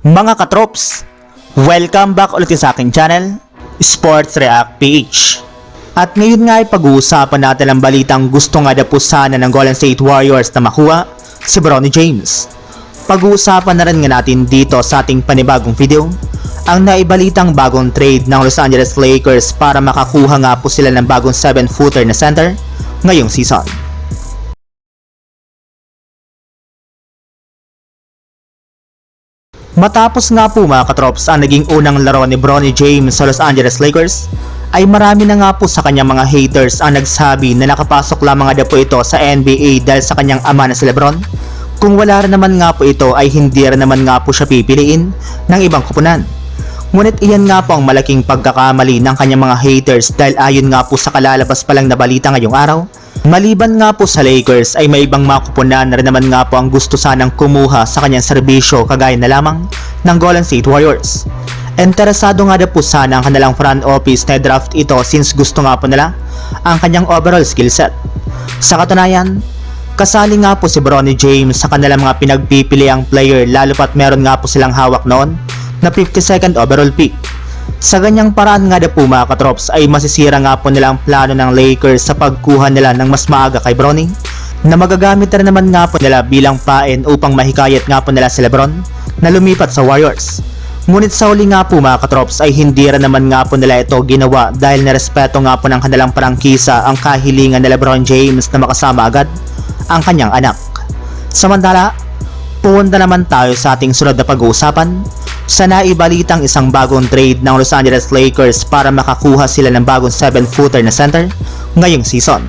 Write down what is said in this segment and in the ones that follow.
Mga katrops, welcome back ulit sa aking channel, Sports React PH. At ngayon nga ay pag-uusapan natin ang balitang gusto nga na po sana ng Golden State Warriors na makuha si Bronny James. Pag-uusapan na rin nga natin dito sa ating panibagong video ang naibalitang bagong trade ng Los Angeles Lakers para makakuha nga po sila ng bagong 7-footer na center ngayong season. Matapos nga po mga katrops ang naging unang laro ni Bronny James sa Los Angeles Lakers, ay marami na nga po sa kanyang mga haters ang nagsabi na nakapasok lamang nga po ito sa NBA dahil sa kanyang ama na si Lebron. Kung wala rin naman nga po ito ay hindi rin naman nga po siya pipiliin ng ibang kupunan. Ngunit iyan nga po ang malaking pagkakamali ng kanyang mga haters dahil ayon nga po sa kalalabas pa lang na balita ngayong araw, Maliban nga po sa Lakers ay may ibang mga kupunan na rin naman nga po ang gusto sanang kumuha sa kanyang serbisyo kagaya na lamang ng Golden State Warriors. Interesado nga daw po sana ang kanilang front office na draft ito since gusto nga po nila ang kanyang overall skill set. Sa katunayan, kasali nga po si Bronny James sa kanilang mga pinagpipiliang player lalo pat meron nga po silang hawak noon na 52nd overall pick. Sa ganyang paraan nga na po mga katrops ay masisira nga po nila ang plano ng Lakers sa pagkuha nila ng mas maaga kay Bronny na magagamit rin naman nga po nila bilang pain upang mahikayat nga po nila si Lebron na lumipat sa Warriors. Ngunit sa huli nga po mga katrops ay hindi rin naman nga po nila ito ginawa dahil nirespeto nga po ng kanilang parangkisa ang kahilingan ni Lebron James na makasama agad ang kanyang anak. Samantala, punta naman tayo sa ating sunod na pag-uusapan sa naibalitang isang bagong trade ng Los Angeles Lakers para makakuha sila ng bagong 7-footer na center ngayong season.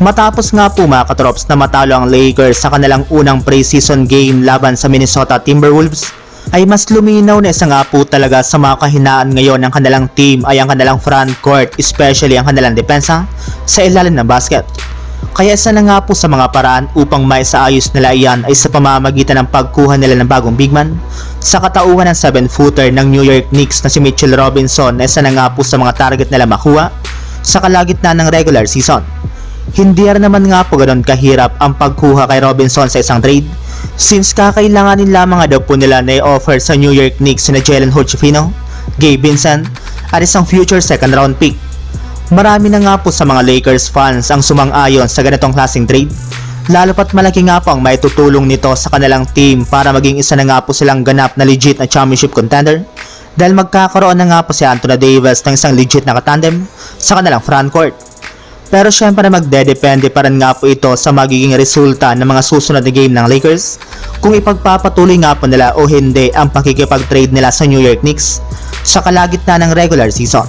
Matapos nga po mga katrops na matalo ang Lakers sa kanilang unang preseason game laban sa Minnesota Timberwolves, ay mas luminaw na isa nga po talaga sa mga kahinaan ngayon ng kanilang team ay ang kanilang front court, especially ang kanilang depensa sa ilalim ng basket. Kaya isa na nga po sa mga paraan upang maisaayos nila iyan ay sa pamamagitan ng pagkuha nila ng bagong big man sa katauhan ng 7-footer ng New York Knicks na si Mitchell Robinson na isa na nga po sa mga target nila makuha sa kalagitnaan ng regular season. Hindi naman nga po ganoon kahirap ang pagkuha kay Robinson sa isang trade since kakailanganin lamang nga daw po nila na i-offer sa New York Knicks na Jalen Hochefino, Gabe Vincent at isang future second round pick Marami na nga po sa mga Lakers fans ang sumang-ayon sa ganitong klaseng trade. Lalo pat malaki nga po ang may tutulong nito sa kanilang team para maging isa na nga po silang ganap na legit na championship contender dahil magkakaroon na nga po si Anthony Davis ng isang legit na katandem sa kanilang frontcourt. Pero syempre magdedepende pa rin nga po ito sa magiging resulta ng mga susunod na game ng Lakers kung ipagpapatuloy nga po nila o hindi ang pakikipag-trade nila sa New York Knicks sa kalagitnaan ng regular season.